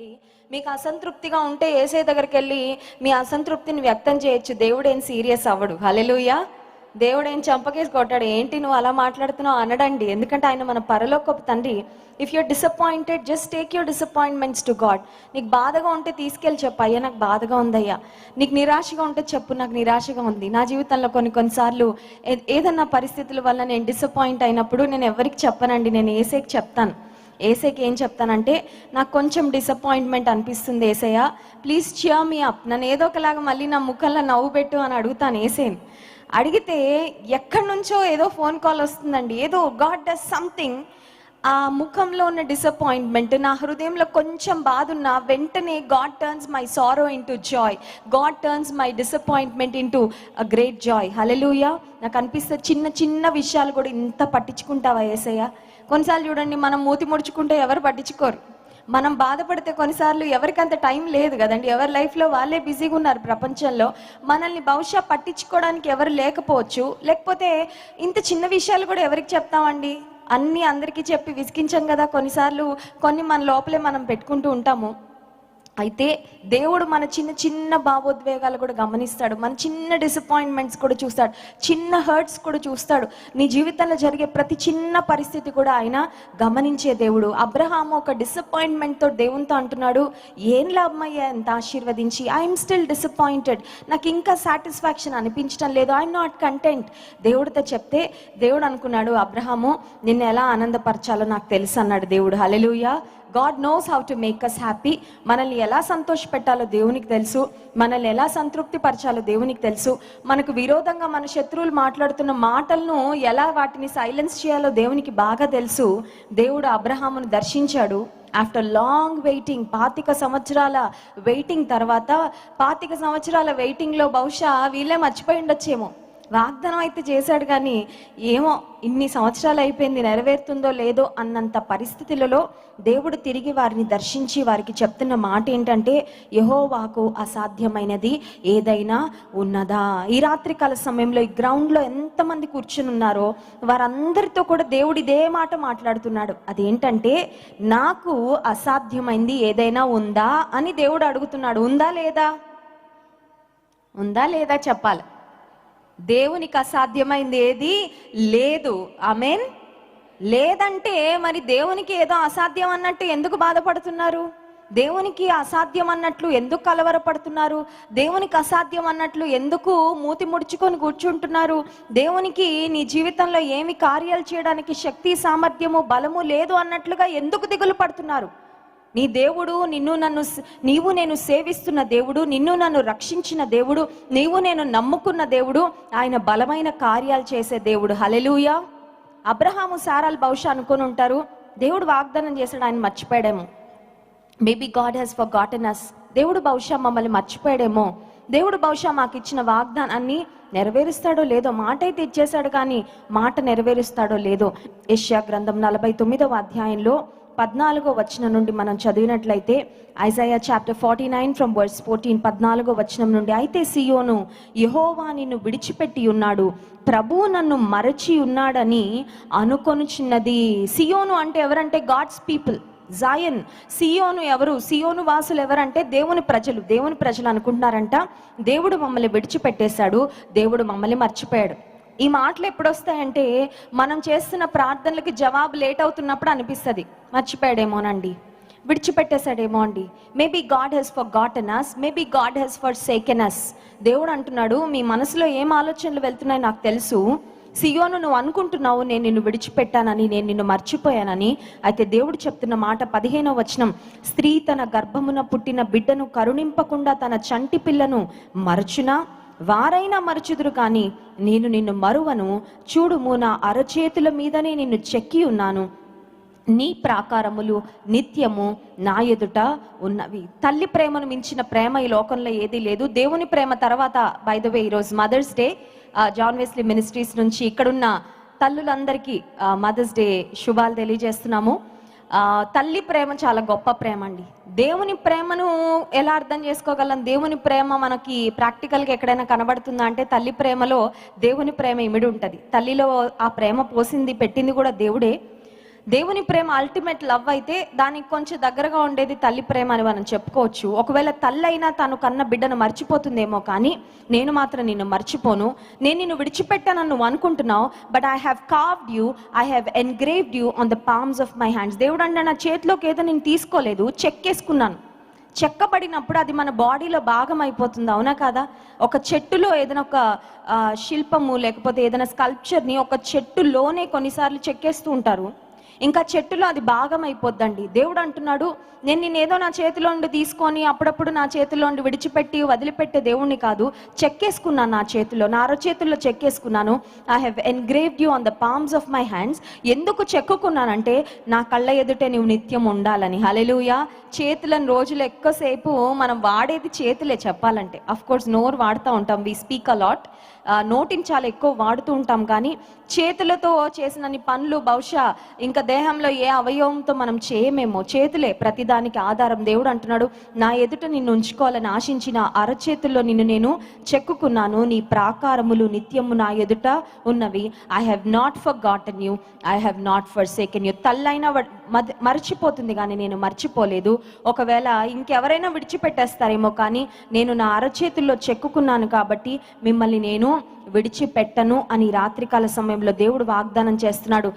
మీకు అసంతృప్తిగా ఉంటే ఏసే దగ్గరికి వెళ్ళి మీ అసంతృప్తిని వ్యక్తం చేయొచ్చు. దేవుడు ఏం సీరియస్ అవ్వడు. హలెలుయా దేవుడు ఏం చంపకేసి కొట్టాడు. ఏంటి నువ్వు అలా మాట్లాడుతున్నావు? అనడండి. ఎందుకంటే ఆయన మన పరలోకపు తండ్రి. If your disappointed just take your disappointments to God నీకు బాధగా ఉంటే తీసుకెళ్ళి చెప్పు. అయ్యా నాకు బాధగా ఉందయ్యా. నీకు నిరాశగా ఉంటే చెప్పు. నాకు నిరాశగా ఉంది. నా జీవితంలో కొన్ని కొన్నిసార్లు ఏదన్నా పరిస్థితుల వల్ల నేను డిసప్పాయింట్ అయినప్పుడు నేను ఎవరికి చెప్పనండి? నేను ఏసేకి చెప్తాను. ఏసైకి ఏం చెప్తానంటే నాకు కొంచెం డిసప్పాయింట్మెంట్ అనిపిస్తుంది Yesayya. Please cheer me up నన్ను ఏదో ఒకలాగా మళ్ళీ నా ముఖంలో నవ్వు పెట్టు అని అడుగుతాను ఏసేని. అడిగితే ఎక్కడి నుంచో ఏదో ఫోన్ కాల్ వస్తుందండి. ఏదో గాడ్ డస్ సంథింగ్ ఆ ముఖంలో ఉన్న డిసప్పాయింట్మెంట్ నా హృదయంలో కొంచెం బాధ ఉన్న వెంటనే God turns my sorrow into joy God turns my disappointment into a great joy hallelujah నాకు అనిపిస్తే చిన్న చిన్న విషయాలు కూడా ఇంత పట్టించుకుంటావా ఏసయ్య? కొన్నిసార్లు చూడండి మనం మూతి ముడుచుకుంటే ఎవరు పట్టించుకోరు. మనం బాధపడితే కొన్నిసార్లు ఎవరికి అంత టైం లేదు కదండి. ఎవరి లైఫ్లో వాళ్ళే బిజీగా ఉన్నారు ప్రపంచంలో. మనల్ని బహుశా పట్టించుకోవడానికి ఎవరు లేకపోవచ్చు. లేకపోతే ఇంత చిన్న విషయాలు కూడా ఎవరికి చెప్తామండి? అన్నీ అందరికీ చెప్పి విసిగించాం కదా. కొన్నిసార్లు కొన్ని మన లోపలే మనం పెట్టుకుంటూ ఉంటాము. అయితే దేవుడు మన చిన్న చిన్న భావోద్వేగాలు కూడా గమనిస్తాడు. మన చిన్న డిసప్పాయింట్మెంట్స్ కూడా చూస్తాడు. చిన్న హర్ట్స్ కూడా చూస్తాడు. నీ జీవితంలో జరిగే ప్రతి చిన్న పరిస్థితి కూడా ఆయన గమనించే దేవుడు. అబ్రహాము ఒక డిసప్పాయింట్మెంట్తో దేవునితో అంటున్నాడు ఏం లాభమయ్యా? ఎంత ఆశీర్వదించి? ఐఎమ్ స్టిల్ డిసప్పాయింటెడ్ నాకు ఇంకా సాటిస్ఫాక్షన్ అనిపించడం లేదు. ఐఎమ్ నాట్ కంటెంట్ దేవుడితో చెప్తే దేవుడు అనుకున్నాడు అబ్రహాము నిన్ను ఎలా ఆనందపరచాలో నాకు తెలుసు అన్నాడు దేవుడు. Hallelujah God knows how to make us happy మనల్ని ఎలా సంతోష పెట్టాలో దేవునికి తెలుసు. మనల్ని ఎలా సంతృప్తి పరచాలో దేవునికి తెలుసు. మనకు విరోధంగా మన శత్రువులు మాట్లాడుతున్న మాటలను ఎలా వాటిని సైలెన్స్ చేయాలో దేవునికి బాగా తెలుసు. దేవుడు అబ్రహామును దర్శించాడు. ఆఫ్టర్ లాంగ్ వెయిటింగ్ పాతిక సంవత్సరాల వెయిటింగ్ తర్వాత పాతిక సంవత్సరాల వెయిటింగ్లో బహుశా వీళ్ళే మర్చిపోయి ఉండొచ్చేమో. వాగ్దానం అయితే చేశాడు కానీ ఏమో ఇన్ని సంవత్సరాలు అయిపోయింది నెరవేరుతుందో లేదో అన్నంత పరిస్థితులలో దేవుడు తిరిగి వారిని దర్శించి వారికి చెప్తున్న మాట ఏంటంటే యహోవాకు అసాధ్యమైనది ఏదైనా ఉన్నదా? ఈ రాత్రికాల సమయంలో ఈ గ్రౌండ్లో ఎంతమంది కూర్చుని ఉన్నారో వారందరితో కూడా దేవుడు ఇదే మాట మాట్లాడుతున్నాడు. అదేంటంటే నాకు అసాధ్యమైంది ఏదైనా ఉందా అని దేవుడు అడుగుతున్నాడు. ఉందా లేదా? ఉందా లేదా చెప్పాలి. దేవునికి అసాధ్యమైంది ఏది? లేదు. ఆమెన్. లేదంటే మరి దేవునికి ఏదో అసాధ్యం అన్నట్టు ఎందుకు బాధపడుతున్నారు? దేవునికి అసాధ్యం అన్నట్లు ఎందుకు కలవరపడుతున్నారు? దేవునికి అసాధ్యం అన్నట్లు ఎందుకు మూతి ముడుచుకొని కూర్చుంటున్నారు? దేవునికి నీ జీవితంలో ఏమి కార్యాలు చేయడానికి శక్తి సామర్థ్యము బలము లేదు అన్నట్లుగా ఎందుకు దిగులు పడుతున్నారు? నీ దేవుడు నిన్ను నన్ను నీవు నేను సేవిస్తున్న దేవుడు నిన్ను నన్ను రక్షించిన దేవుడు నీవు నేను నమ్ముకున్న దేవుడు ఆయన బలమైన కార్యాలు చేసే దేవుడు. హలెలూయ అబ్రహాము సారాలు బహుశా అనుకొని ఉంటారు దేవుడు వాగ్దానం చేశాడు ఆయన మర్చిపోయాడేమో. Maybe God has forgotten us దేవుడు బహుశా మమ్మల్ని మర్చిపోయాడేమో. దేవుడు బహుశా మాకు ఇచ్చిన వాగ్దానాన్ని నెరవేరుస్తాడో లేదో మాట అయితే ఇచ్చేశాడు కానీ మాట నెరవేరుస్తాడో లేదో. ఏషియా గ్రంథం నలభై తొమ్మిదవ అధ్యాయంలో పద్నాలుగో వచనం నుండి మనం చదివినట్లయితే Isaiah chapter forty nine from verse fourteen పద్నాలుగో వచనం నుండి అయితే సియోను యహోవా నిన్ను విడిచిపెట్టి ఉన్నాడు. ప్రభువు నన్ను మరచి ఉన్నాడని అనుకొనుచున్నది. సియోను అంటే ఎవరంటే? God's people. జాయన్. సియోను ఎవరు? సియోను వాసులు ఎవరంటే? దేవుని ప్రజలు. దేవుని ప్రజలు అనుకుంటున్నారంట. దేవుడు మమ్మల్ని విడిచిపెట్టేశాడు. దేవుడు మమ్మల్ని మర్చిపోయాడు. ఈ మాటలు ఎప్పుడు వస్తాయంటే మనం చేస్తున్న ప్రార్థనలకి జవాబు లేట్ అవుతున్నప్పుడు అనిపిస్తుంది. మర్చిపోయాడేమోనండి. విడిచిపెట్టేశాడేమో అండి. Maybe God has forgotten us maybe God has forsaken us దేవుడు అంటున్నాడు మీ మనసులో ఏం ఆలోచనలు వెళ్తున్నాయో నాకు తెలుసు. సియోను నువ్వు అనుకుంటున్నావు నేను నిన్ను విడిచిపెట్టానని నేను నిన్ను మర్చిపోయానని. అయితే దేవుడు చెప్తున్న మాట పదిహేనో వచనం. స్త్రీ తన గర్భమున పుట్టిన బిడ్డను కరుణింపకుండా తన చంటి పిల్లను మరచునా? వారైనా మరచుదురు కానీ నేను నిన్ను మరువను. చూడుము నా అరచేతుల మీదనే నిన్ను చెక్కి ఉన్నాను. నీ ప్రాకారములు నిత్యము నా ఎదుట ఉన్నవి. తల్లి ప్రేమను మించిన ప్రేమ ఈ లోకంలో ఏదీ లేదు. దేవుని ప్రేమ తర్వాత బై ద వే ఈరోజు Mother's Day John Wesley Ministries నుంచి ఇక్కడున్న తల్లులందరికీ మదర్స్ డే శుభాలు తెలియజేస్తున్నాము. తల్లి ప్రేమ చాలా గొప్ప ప్రేమ అండి దేవుని ప్రేమను ఎలా అర్థం చేసుకోగలం? దేవుని ప్రేమ మనకి ప్రాక్టికల్గా ఎక్కడైనా కనబడుతుందా అంటే తల్లి ప్రేమలో దేవుని ప్రేమ ఇమిడి ఉంటుంది. తల్లిలో ఆ ప్రేమ పోసింది పెట్టింది కూడా దేవుడే. దేవుని ప్రేమ అల్టిమేట్ లవ్ అయితే దానికి కొంచెం దగ్గరగా ఉండేది తల్లి ప్రేమ అని మనం చెప్పుకోవచ్చు. ఒకవేళ తల్లి అయినా తను కన్న బిడ్డను మర్చిపోతుందేమో కానీ నేను మాత్రం నిన్ను మర్చిపోను. నేను నిన్ను విడిచిపెట్టానని నువ్వు అనుకుంటున్నావు but I have carved you I have engraved you on the palms of my hands దేవుడు అంటే నా చేతిలోకి ఏదో నేను తీసుకోలేదు చెక్కేసుకున్నాను. చెక్కబడినప్పుడు అది మన బాడీలో భాగం అయిపోతుంది అవునా కదా? ఒక చెట్టులో ఏదైనా ఒక శిల్పము లేకపోతే ఏదైనా స్కల్ప్చర్ని ఒక చెట్టులోనే కొన్నిసార్లు చెక్కేస్తూ ఉంటారు. ఇంకా చెట్టులో అది భాగం అయిపోద్దండి దేవుడు అంటున్నాడు నేను నేనేదో నా చేతిలో నుండి తీసుకొని అప్పుడప్పుడు నా చేతిలో నుండి విడిచిపెట్టి వదిలిపెట్టే దేవుణ్ణి కాదు చెక్కేసుకున్నాను నా చేతిలో నా అరచేతుల్లో చెక్కేసుకున్నాను. I have engraved you on the palms of my hands ఎందుకు చెక్కుకున్నానంటే నా కళ్ళ ఎదుటే నువ్వు నిత్యం ఉండాలని. హలెలుయా చేతులను రోజులు ఎక్కువసేపు మనం వాడేది చేతులే చెప్పాలంటే. అఫ్ కోర్స్ నోరు వాడుతూ ఉంటాం. వి స్పీక్ అలాట్ నోటిని చాలా ఎక్కువ వాడుతూ ఉంటాం కానీ చేతులతో చేసినన్ని పనులు బహుశా ఇంకా దేహంలో ఏ అవయవంతో మనం చేయమేమో చేతులే ప్రతిదానికి ఆధారం. దేవుడు అంటున్నాడు నా ఎదుట నిన్ను ఉంచుకోవాలని ఆశించిన అరచేతుల్లో నిన్ను నేను చెక్కుకున్నాను. నీ ప్రాకారములు నిత్యము నా ఎదుట ఉన్నవి. I have not forgotten you I have not forsaken you తల్లైనా మర్చిపోతుంది కానీ నేను మర్చిపోలేదు. ఒకవేళ ఇంకెవరైనా విడిచిపెట్టేస్తారేమో కానీ నేను నా అరచేతుల్లో చెక్కుకున్నాను కాబట్టి మిమ్మల్ని నేను విడిచిపెట్టను అని రాత్రికాల సమయంలో దేవుడు వాగ్దానం చేస్తున్నాడు.